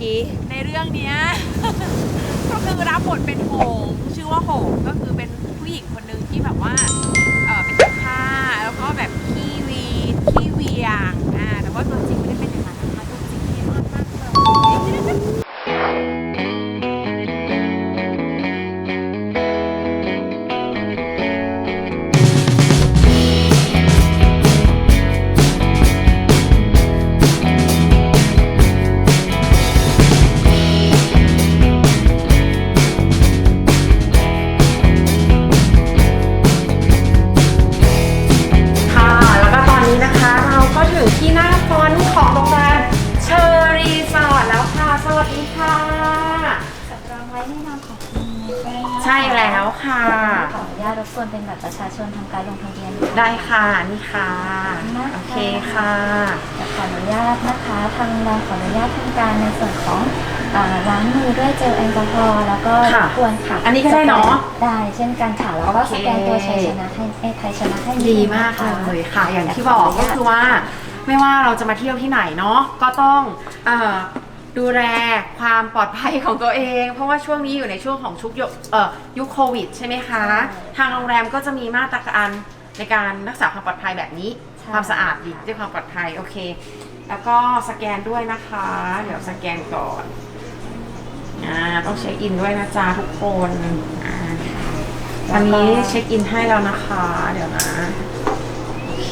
กี้ ในเรื่องเนี้ย ก็คือรับบทเป็นโหงชื่อว่าโหงก็คือเป็นผู้หญิงคนหนึ่งที่แบบว่า เป็นบัตรประชาชนทำการลงทะเบียนได้ค่ะนี่ค่ะ โอเคค่ะแต่ขออนุญาตนะคะ ทางโรงแรมขออนุญาตทำการในส่วนของอ่าล้างมือด้วยเจลแอลกอฮอล์แล้วก็รค่ะบกวนค่ะอันนี้ก็ได้เนอะ ได้เช่นกันค่ะแล้วก็โอเคสแกนตัวชัยชนะให้เอ้ยไทยชนะให้นิดีนึงมากนะคะเลยค่ะ อย่างที่บอกก็คือว่า ไม่ว่าเราจะมาเที่ยวที่ไหนเนาะก็ต้องเอ่อ ดูแลความปลอดภัยของตัวเอง เพราะว่าช่วงนี้อยู่ในช่วงของชุกยุคเอ่อยุคโควิดใช่ไหมคะ ทางโรงแรมก็จะมีมาตรการในการรักษาความปลอดภัยแบบนี้ความสะอาดดีด้วยความปลอดภัยโอเค แล้วก็สแกนด้วยนะคะ เดี๋ยวสแกนก่อนอ่าต้องเช็คอินด้วยนะจ๊ะทุกคนอ่าตอนนี้เช็คอินให้แล้วนะคะ เดี๋ยวนะโอเค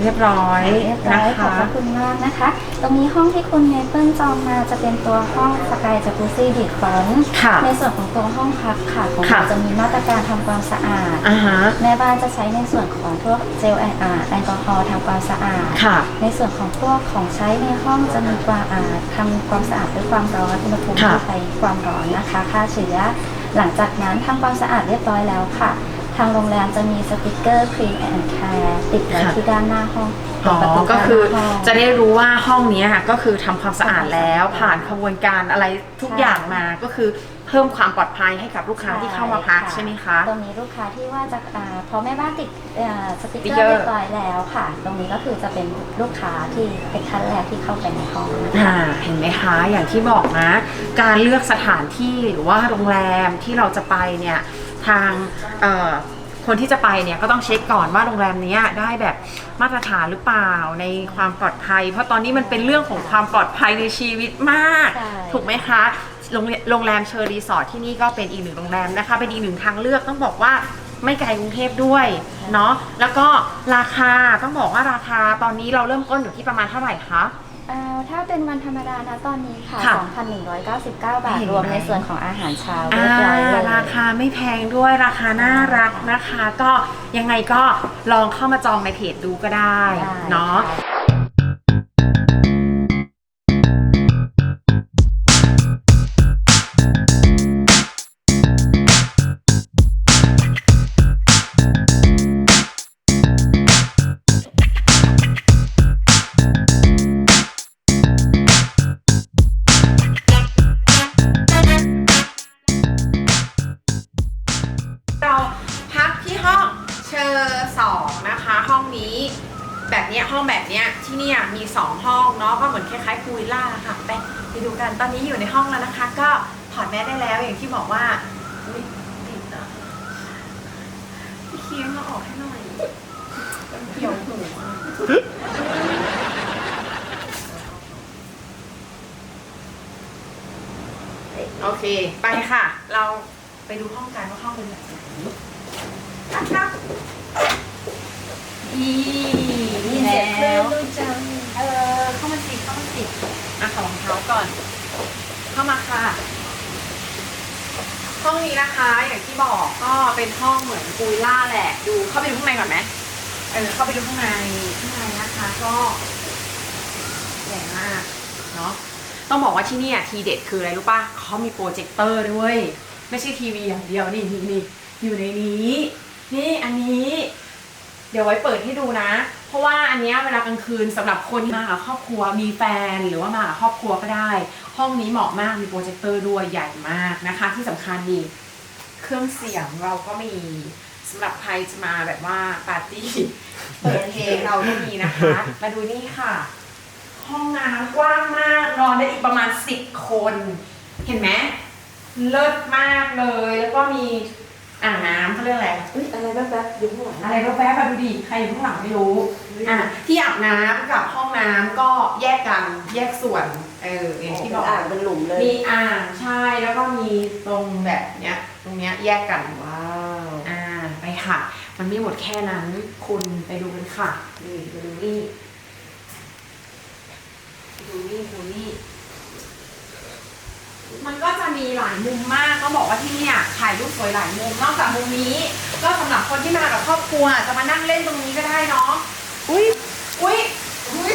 เรียบร้อยเรียบร้นะอยขอบคะ พระคุณมากนะคะ ตรงนี้ห้องที่คุณเมเปิลจองมาจะเป็นตัวห้องสกายจากูซี่ดีฟรอนต์ค่ะ ในส่วนของตัวห้องพักค่ะของค่ะเราจะมีมาตรการทำความสะอาด อ่าฮะ แม่บ้านจะใช้ในส่วนของพวกเจลแอลอ่าแอลกอฮอล์ทำความสะอาด ค่ะ ในส่วนของพวกของใช้ในห้องจะมีความอ่าทำความสะอาดด้วยความร้อนอุณหภูมิค่ะ ที่ใช้ความร้อนนะคะฆ่าเชื้อ หลังจากนั้นทำความสะอาดเรียบร้อยแล้วค่ะ ทางโรงแรมจะมีสติกเกอร์ Clean and Care ติดไว้ค่ะที่ด้านหน้าห้องตรอ๋งประตูอก็คือด้านหน้าห้องจะได้รู้ว่าห้องเนี้ยค่ะก็คือทำความสะอาดแล้วผ่านขบวนการอะไรทุกใช่อย่างมาก็คือเพิ่มความปลอดภัยให้กับลูกค้าที่เข้ามาพักใช่ไหมคะ ตรงนี้ลูกค้าที่ว่าจะอ่าพอแม่บ้านติดอ่าสติกสติ๊กเกเกออร์ร์เรียบร้อยแล้วค่ะ ตรงนี้ก็คือจะเป็นลูกค้าที่เป็นขั้นแรกที่เข้าไปในห้องนะคะอ่าเห็นไหมคะอย่างที่บอกนะ การเลือกสถานที่หรือว่าโรงแรมที่เราจะไปเนี่ย ทางเอ่อคนที่จะไปเนี่ยก็ต้องเช็คก่อนว่าโรงแรมเนี้ยได้แบบมาตรฐานหรือเปล่าในความปลอดภัย เพราะตอนนี้มันเป็นเรื่องของความปลอดภัยในชีวิตมากใช่ถูกไหมคะโรงแรมโรงแรมเชอร์รีสอร์ทที่นี่ก็เป็นอีกหนึ่งโรงแรมนะคะ เป็นอีกหนึ่งทางเลือกต้องบอกว่าไม่ไกลกรุงเทพด้วยเนาะแล้วก็ราคาต้องบอกว่าราคาตอนนี้เราเริ่มต้นอยู่ที่ประมาณเท่าไหร่คะ เอ่อถ้าเป็นวันธรรมดานะตอนนี้ค่ะ ค่ะ2,199 บาท เห็นไหม รวมในส่วนของอาหารเช้าอ่าเรียบร้อยเลยราคาไม่แพงด้วยราคาน่ารักนะคะ ก็ยังไงก็ลองเข้ามาจองในเพจดูก็ได้ ได้เนาะ ค่ อกให้หน่อยเกี่ยวหูโอเค ไปค่ะ เราไปดูห้องกันว่าห้องเป็นแบบไหนนะคะอีมีเสียงเครื่องด้วยจังเออเข้ามาสิเข้ามาสิอะขอรองเท้าก่อน เข้ามาค่ะ ห้องนี้นะคะอย่างที่บอกก็เป็นห้องเหมือนปูล่าแหละ ดูเข้าไปดูข้างในก่อนไหมเออเข้าไปดูข้างในข้างในนะคะก็ใหญ่มากเนาะต้องบอกว่าที่นี่ทีเด็ดคืออะไรรู้ป่ะเขามีโปรเจคเตอร์ด้วย ไม่ใช่ทีวีอย่างเดียวนี่นี่นี่อยู่ในนี้ นี่อันนี้ เดี๋ยวไว้เปิดให้ดูนะ เพราะว่าอันเนี้ยเวลากลางคืนสำหรับคนที่มากับครอบครัวมีแฟนหรือว่ามากับครอบครัวก็ได้ ห้องนี้เหมาะมากมีโปรเจคเตอร์ด้วยใหญ่มากนะคะ ที่สำคัญมีเครื่องเสียงเราก็มีสำหรับใครจะมาแบบว่าปาร์ตี้เปิดเพลงเราก็มีนะคะ มาดูนี่ค่ะหห้องน้ำกว้างมากนอนได้อีกประมาณ 10 คน เห็นไหมเลิศมากเลย แล้วก็มี อ่างน้ำเขาเรียกอะไร อุ้ยอะไรแป๊บๆอยู่ข้างหลังอะไรก็แวบๆมาดูดิใครอยู่ข้างหลังไม่รู้อะที่อาบน้ำกับห้องน้ำก็แยกกันแยกส่วนเอออย่างที่บอกอ่างเป็นหลุมเลยมีอ่างใช่แล้วก็มีตรงแบบเนี้ยตรงเนี้ยแยกกันว้าวอ่าไปค่ะ มันไม่หมดแค่นั้นคุณไปดูกันค่ะนี่ไปดูนี่ดูนี่ดูนี่ มันก็จะมีหลายมุมมากต้องบอกว่าที่เนี่ยถ่ายรูปสวยหลายมุม นอกจากมุมนี้ ก็สำหรับคนที่มากับครอบครัวจะมานั่งเล่นตรงนี้ก็ได้เนาะ อุ้ยอุ้ยอุ้ย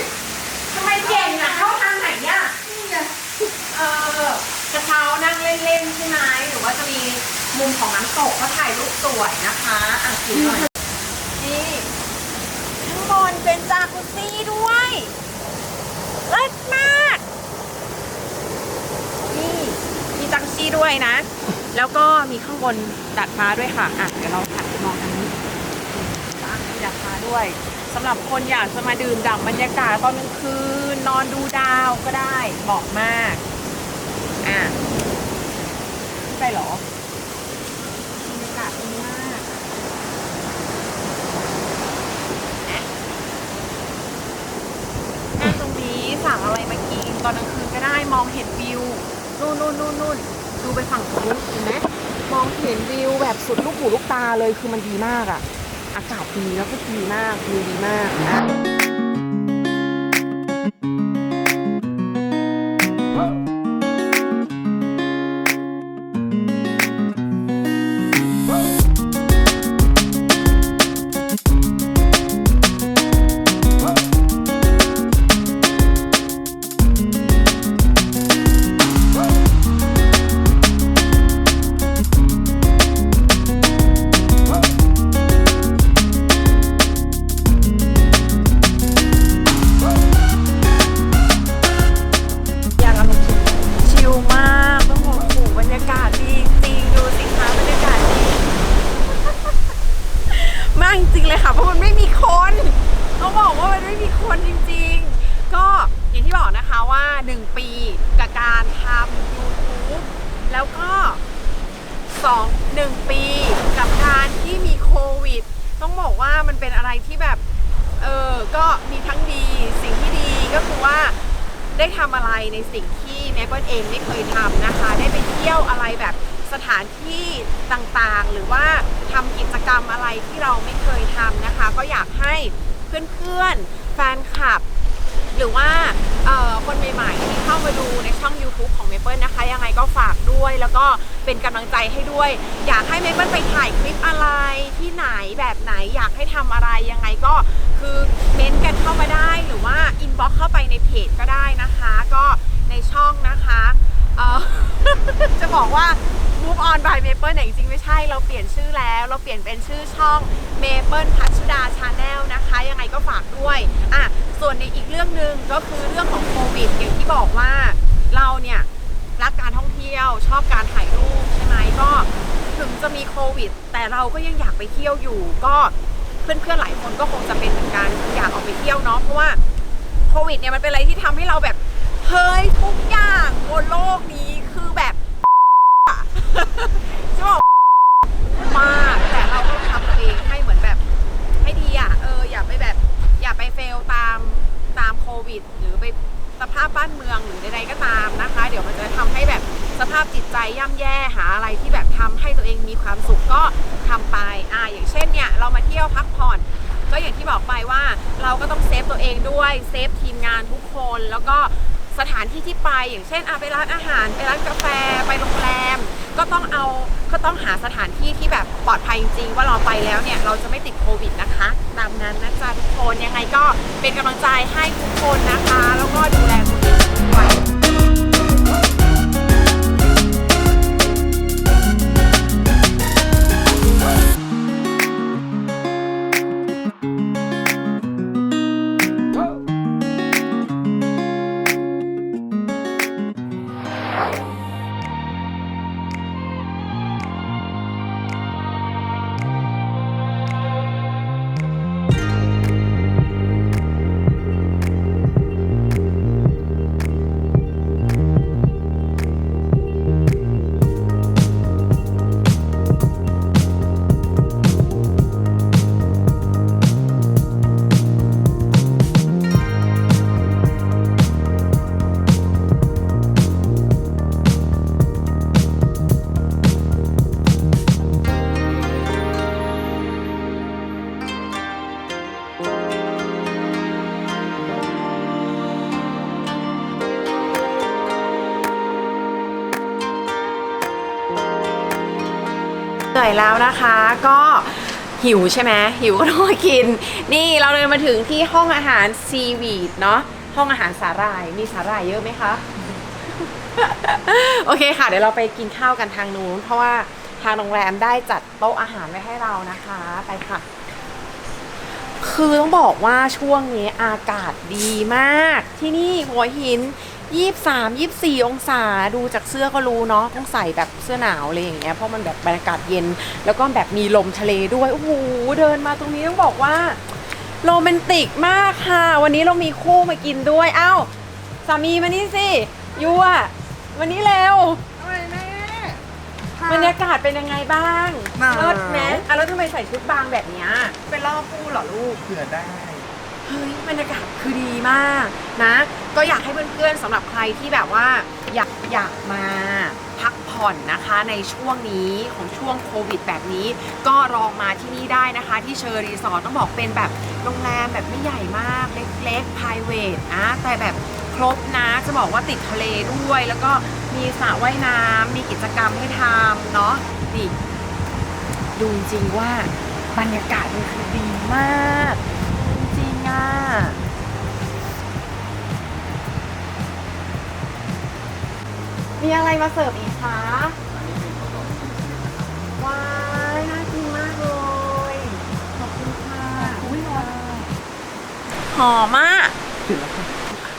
ทำไมเก่งอะเข้าทางไหนเนี่ยเออกระเช้านั่งเล่นๆใช่ไหมหรือว่าจะมีมุมของน้ำตกก็ถ่ายรูปสวยนะคะอะถือหน่อยนี่ข้างบนเป็นจากุซซี่ด้วยเลิศมาก นี่ มีจังซี่ด้วยนะ แล้วก็มีข้างบนดาดฟ้าด้วยค่ะอะเดี๋ยวเราถัดไปมองทางนี้จ้ะมีดาดฟ้าด้วยสำหรับคนอยากจะมาดื่มด่ำบรรยากาศตอนกลางคืนนอนดูดาวก็ได้เหมาะมากอะขึ้นไปเหรอบรรยากาศดีมากนั่งตรงนี้สั่งอะไรมากินตอนกลางคืนก็ได้มองเห็นวิวนู่นนู่นนู่นนู่น ดูไปฝั่งนู้นเห็นไหมมองเห็นวิวแบบสุดลูกหูลูกตาเลยคือมันดีมากอะอากาศดีแล้วก็ดีมากวิวดีมากนะ ควิด ต้องบอกว่ามันเป็นอะไรที่แบบ เออก็มีทั้งดีสิ่งที่ดีก็คือว่าได้ทำอะไรในสิ่งที่แม่เปิ้ลเองไม่เคยทำนะคะ ได้ไปเที่ยวอะไรแบบสถานที่ต่างๆ หรือว่าทำกิจกรรมอะไรที่เราไม่เคยทำนะคะ ก็อยากให้เพื่อนๆ แฟนคลับ หรือว่าคนใหม่ๆที่เข้ามาดูในช่อง YouTube ของ Maple นะคะ ยังไงก็ฝากด้วยแล้วก็เป็นกำลังใจให้ด้วย อยากให้ Maple ไปถ่ายคลิปอะไรที่ไหนแบบไหนอยากให้ทำอะไรยังไงก็คือเม้นต์กันเข้ามาได้หรือว่าอินบ็อกเข้าไปในเพจก็ได้นะคะ ก็ในช่องนะคะจะบอกว่า Move on by Maple เนี่ยจริงๆไม่ใช่เราเปลี่ยนชื่อแล้ว เราเปลี่ยนเป็นชื่อช่อง Maple พัชดาชาแนลนะคะ ยังไงก็ฝากด้วยอะส่วนในอีกเรื่องหนึ่งก็คือเรื่องของโควิดอย่างที่บอกว่าเราเนี่ยรักการท่องเที่ยวชอบการถ่ายรูปใช่ไหมก็ถึงจะมีโควิด แต่เราก็ยังอยากไปเที่ยวอยู่ ก็เพื่อนๆหลายคนก็คงจะเป็นเหมือนกันอยากออกไปเที่ยวเนาะเพราะว่าโควิดเนี่ยมันเป็นอะไรที่ทำให้เราแบบเฮ้ยทุกอย่างบนโลกนี้คือแบบ จะบอกมากแต่เราต้องทำตัวเองให้เหมือนแบบ ให้ดีอะเอออย่าไปแบบ อย่าไปเฟลตามตามโควิด หรือไปสภาพบ้านเมืองหรือใดๆก็ตามนะคะ เดี๋ยวมันจะทำให้แบบสภาพจิตใจย่ำแย่หาอะไรที่แบบทำให้ตัวเองมีความสุขก็ทำไปอ่าอย่างเช่นเนี่ยเรามาเที่ยวพักผ่อน ก็อย่างที่บอกไปว่าเราก็ต้องเซฟตัวเองด้วยเซฟทีมงานทุกคนแล้วก็ สถานที่ที่ไปอย่างเช่นอะไปร้านอาหาร ไปร้านกาแฟไปโรงแรม ก็ต้องเอาก็ต้องหาสถานที่ที่แบบปลอดภัยจริงๆ ว่าเราไปแล้วเนี่ยเราจะไม่ติดโควิดนะคะตามนั้นนะจ๊ะทุกคนยังไงก็เป็นกำลังใจให้ทุกคนนะคะ แล้วก็ดูแล อยแล้วนะคะก็หิวใช่ไหมหิวก็ต้องมากิน นี่เราเลยมาถึงที่ห้องอาหารซีวีดเนาะห้องอาหารสาหร่ายมีสาหร่ายเยอะไหมคะ โอเคค่ะ เดี๋ยวเราไปกินข้าวกันทางนู้น เพราะว่าทางโรงแรมได้จัดโต๊ะอาหารไว้ให้เรานะคะไปค่ะ คือต้องบอกว่าช่วงนี้อากาศดีมาก ที่นี่หัวหิน 23 24องศาดูจากเสื้อก็รู้เนาะต้องใส่แบบเสื้อหนาวอะไรอย่างเงี้ยเพราะมันแบบบรรยากาศเย็น แล้วก็แบบมีลมทะเลด้วยโอ้โหเดินมาตรงนี้ต้องบอกว่าโรแมนติกมากค่ะ วันนี้เรามีคู่มากินด้วยเอ้าสามีมานี่สิยูอะวันนี้เร็วบรรยากาศเป็นยังไงบ้างหนาว เลิศไหมอะแล้วทำไมใส่ชุดบางแบบเนี้ย เป็นล่อคู่เหรอลูก เผื่อได้ เฮ้ยบรรยากาศคือดีมากนะ ก็อยากให้เพื่อนๆสำหรับใครที่แบบว่าอยากอยากมาพักผ่อนนะคะในช่วงนี้ของช่วงโควิดแบบนี้ ก็ลองมาที่นี่ได้นะคะ ที่เชอร์รีสอร์ทต้องบอกเป็นแบบโรงแรมแบบไม่ใหญ่มาก เล็กๆ p r i v a t นะ แต่แบบครบนะจะบอกว่าติดทะเลด้วย แล้วก็มีสระว่ายน้ำมีกิจกรรมให้ทำเนาะนี่ดูจริงว่าบรรยากาศมันคือดีมาก มีอะไรมาเสิร์ฟอีกคะว้ายน่ากินมากเลย ขอบคุณค่ะอุ้ยร้อนหอมมาก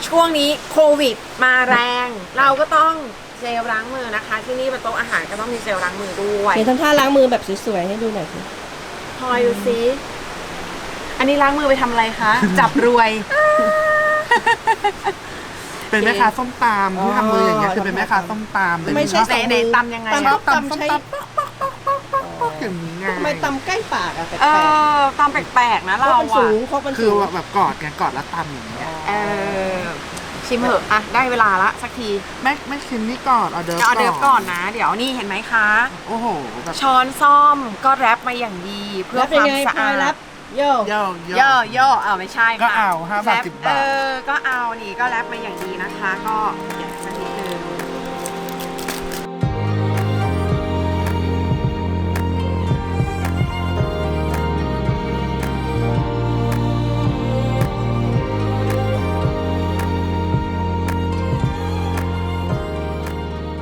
ช่วงนี้โควิดมาแรง เราก็ต้องเจลล้างมือนะคะ ที่นี่เป็นโต๊ะอาหารก็ต้องมีเจลล้างมือด้วยเดี๋ยวทำท่าล้างมือแบบสวยๆให้ดูหน่อยสิพลอยดูซิอั นนี้ล้างมือไปทำอะไรคะ จับรวย เป็นแม่ค้าส้มตำที่ทำมืออย่างเงี้ยคือเป็นแม่ค้าส้มตำเลยไม่ใช่ไหนไหนตำยังไงอะตำก็ตำใช้อย่างนี้ไงทำไมตำใกล้ปากอะแปลกเอๆอตำแปลกๆนะเพราะเรามันอะสูงเพราะมันคืสูองแบบกอดกันกอดแล้วตำอย่างเงี้ยเออชิมเหอะอะได้เวลาละสักทีไม่ไม่ชิมนี่ก่อนออเดิร์ฟเอาเดิฟก่อนนะ เดี๋ยวนี่เห็นไหมคะ โอ้โหแบบช้อนซ่อมก็แรปมาอย่างดี เพื่อแล้วคเป็นวามไงสะพลอาอยดรับ โย่เย่อเย่อเย่อเอาไม่ใช่ค่ะก็เอาห้าบาทแรปสิบบาท เออ ก็เอานี่ก็แรปมาอย่างดีนะคะ ก็เดี๋ยวสักนิดนึง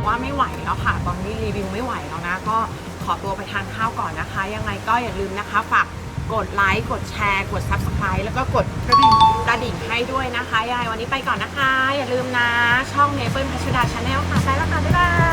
ว่าไม่ไหวแล้วค่ะ ตอนนี้รีวิวไม่ไหวแล้วนะ ก็ขอตัวไปทานข้าวก่อนนะคะ ยังไงก็อย่าลืมนะคะ ฝาก กดไลค์กดแชร์กด Subscribe แล้วก็กดกระดิ่งกระดิ่งให้ด้วยนะคะยายวันนี้ไปก่อนนะคะ อย่าลืมนะ ช่องเนเปิลพัชดาชาแนลค่ะไปแล้วค่ะ บ๊ายบาย